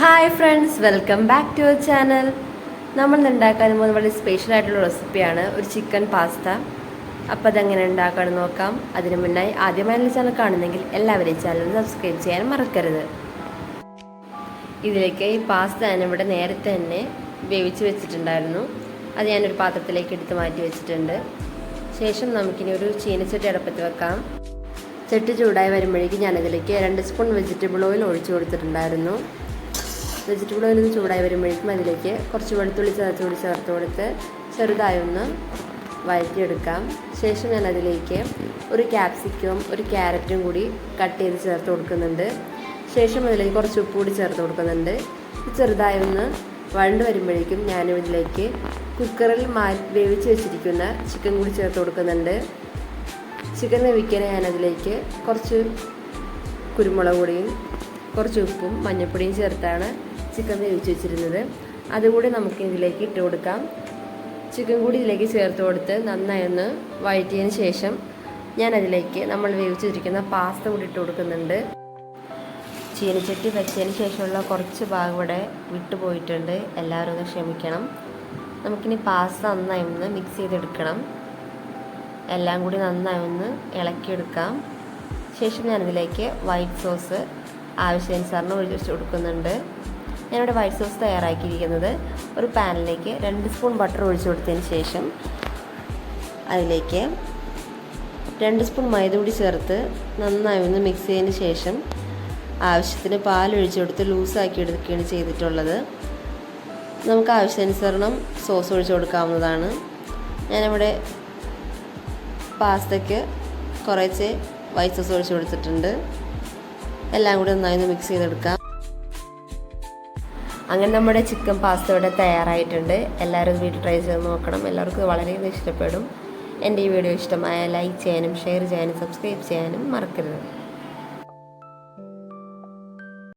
Hi friends welcome back to our channel നമ്മൾ ഉണ്ടാക്കാൻ പോകുന്ന വളരെ സ്പെഷ്യൽ ആയിട്ടുള്ള റെസിപ്പിയാണ് ഒരു ചിക്കൻ പാസ്ത അപ്പോൾ അതെങ്ങനെ ഉണ്ടാക്കാൻ നോക്കാം. അതിന് മുന്നായി ആദ്യമായി ചാനൽ കാണുന്നെങ്കിൽ എല്ലാവരും ഈ ചാനൽ സബ്സ്ക്രൈബ് ചെയ്യാൻ മറക്കരുത്. ഇതിലേക്ക് ഈ പാസ്ത ഞാൻ ഇവിടെ നേരത്തെ തന്നെ വേവിച്ച് വെച്ചിട്ടുണ്ടായിരുന്നു. അത് ഞാനൊരു പാത്രത്തിലേക്ക് എടുത്ത് മാറ്റി വെച്ചിട്ടുണ്ട്. ശേഷം നമുക്കിനി ഒരു ചീനച്ചട്ടി അടപ്പത്ത് വെക്കാം. ചട്ടി ചൂടായി വരുമ്പോഴേക്കും ഞാനതിലേക്ക് രണ്ട് സ്പൂൺ വെജിറ്റബിൾ ഓയിൽ ഒഴിച്ചു കൊടുത്തിട്ടുണ്ടായിരുന്നു. വെജിറ്റബിൾ ഓയിൽ ഒന്ന് ചൂടായി വരുമ്പോഴേക്കും അതിലേക്ക് കുറച്ച് വെളുത്തുള്ളി ചേർത്ത് കൂടി ചേർത്ത് കൊടുത്ത് ചെറുതായി ഒന്ന് വഴറ്റിയെടുക്കാം. ശേഷം ഞാൻ അതിലേക്ക് ഒരു ക്യാപ്സിക്കവും ഒരു ക്യാരറ്റും കൂടി കട്ട് ചെയ്ത് ചേർത്ത് കൊടുക്കുന്നുണ്ട്. ശേഷം അതിലേക്ക് കുറച്ച് ഉപ്പ് കൂടി ചേർത്ത് കൊടുക്കുന്നുണ്ട്. ചെറുതായി ഒന്ന് വഴണ്ട് വരുമ്പോഴേക്കും ഞാൻ ഇതിലേക്ക് കുക്കറിൽ മാ വേവിച്ച് വെച്ചിരിക്കുന്ന ചിക്കൻ കൂടി ചേർത്ത് കൊടുക്കുന്നുണ്ട്. ചിക്കൻ വേവിക്കാൻ ഞാനതിലേക്ക് കുറച്ച് കുരുമുളക് പൊടിയും കുറച്ച് ഉപ്പും മഞ്ഞൾപ്പൊടിയും ചേർത്താണ് ചിക്കൻ വേവിച്ച് വെച്ചിരുന്നത്. അതുകൂടി നമുക്ക് ഇതിലേക്ക് ഇട്ട് കൊടുക്കാം. ചിക്കൻ കൂടി ഇതിലേക്ക് ചേർത്ത് കൊടുത്ത് നന്നായി ഒന്ന് വഴറ്റിയതിന് ശേഷം ഞാൻ അതിലേക്ക് നമ്മൾ വേവിച്ച് വെച്ചിരിക്കുന്ന പാസ്ത കൂടി ഇട്ട് കൊടുക്കുന്നുണ്ട്. ചീനച്ചട്ടി വെച്ചതിന് ശേഷമുള്ള കുറച്ച് ഭാഗം ഇവിടെ വിട്ടുപോയിട്ടുണ്ട് എല്ലാവരും ഒന്ന് ക്ഷമിക്കണം. നമുക്കിനി പാസ്ത നന്നായി ഒന്ന് മിക്സ് ചെയ്തെടുക്കണം. എല്ലാം കൂടി നന്നായി ഒന്ന് ഇളക്കിയെടുക്കാം. ശേഷം ഞാനതിലേക്ക് വൈറ്റ് സോസ് ആവശ്യാനുസരണം ഒഴിച്ച് കൊടുക്കുന്നുണ്ട്. ഞാനിവിടെ വൈറ്റ് സോസ് തയ്യാറാക്കിയിരിക്കുന്നത്. ഒരു പാനിലേക്ക് രണ്ട് സ്പൂൺ ബട്ടർ ഒഴിച്ചു കൊടുത്തതിന് ശേഷം അതിലേക്ക് രണ്ട് സ്പൂൺ മൈദ കൂടി ചേർത്ത് നന്നായി ഒന്ന് മിക്സ് ചെയ്തതിന് ശേഷം ആവശ്യത്തിന് പാൽ ഒഴിച്ചു കൊടുത്ത് ലൂസാക്കി എടുക്കുകയാണ് ചെയ്തിട്ടുള്ളത്. നമുക്ക് ആവശ്യാനുസരണം സോസ് ഒഴിച്ചു കൊടുക്കാവുന്നതാണ്. ഞാനിവിടെ പാസ്തയ്ക്ക് കുറച്ച് വൈറ്റ് സോസ് ഒഴിച്ചു കൊടുത്തിട്ടുണ്ട്. എല്ലാം കൂടി നന്നായി ഒന്ന് മിക്സ് ചെയ്തെടുക്കാം. അങ്ങനെ നമ്മുടെ ചിക്കൻ പാസ്ത ഇവിടെ തയ്യാറായിട്ടുണ്ട്. എല്ലാവരും വീട്ടിൽ ട്രൈ ചെയ്ത് നോക്കണം. എല്ലാവർക്കും വളരെയധികം വളരെ ഇഷ്ടപ്പെടും. എന്റെ ഈ വീഡിയോ ഇഷ്ടമായ ലൈക്ക് ചെയ്യാനും ഷെയർ ചെയ്യാനും സബ്സ്ക്രൈബ് ചെയ്യാനും മറക്കരുത്.